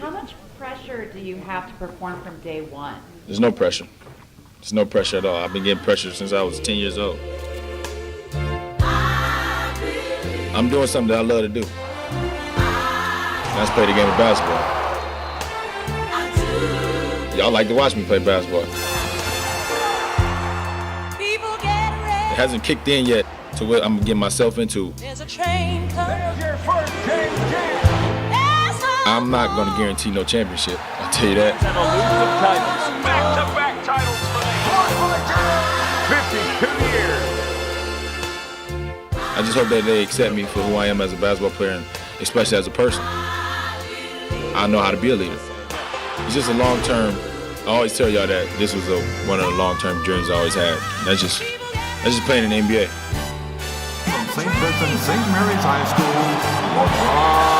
How much pressure do you have to perform from day one? There's no pressure. There's no pressure at all. I've been getting pressure since I was 10 years old. I'm doing something that I love to do. That's play the game of basketball. Y'all like to watch me play basketball. It hasn't kicked in yet to what I'm getting myself into. There's a train coming. Your first James James. There's a I'm not going to guarantee no championship. I'll tell you that. I just hope that they accept me for who I am as a basketball player and especially as a person. I know how to be a leader. It's just a long term. I always tell y'all that this was a, one of the long term dreams I always had. That's just that's just playing in the NBA. From St. Vincent St. Mary's High School, LeBron